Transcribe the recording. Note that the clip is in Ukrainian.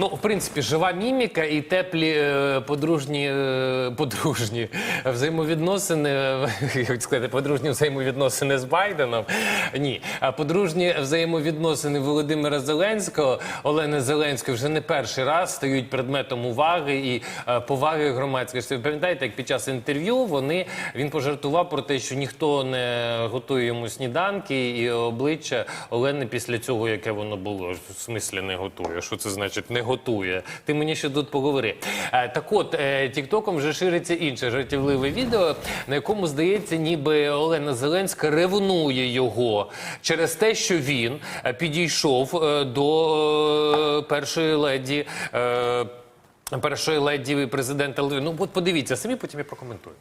Ну, в принципі, жива міміка і теплі е, подружні, е, подружні взаємовідносини, я хотів сказати, подружні взаємовідносини з Байденом. Ні, а подружні взаємовідносини Володимира Зеленського, Олени Зеленської вже не перший раз стають предметом уваги і е, поваги громадськості. Ви пам'ятаєте, як під час інтерв'ю вони він пожартував про те, що ніхто не готує йому сніданки, і обличчя Олени після цього, яке воно було, в смислі не готує. Що це значить не? Ти мені ще тут поговори. Е, Так от, е, Тіктоком вже шириться інше жартівливе відео, на якому здається, ніби Олена Зеленська ревнує його через те, що він е, підійшов е, до е, першої леді. е, Першої леді президента Литви. Ну от подивіться самі, потім я прокоментую.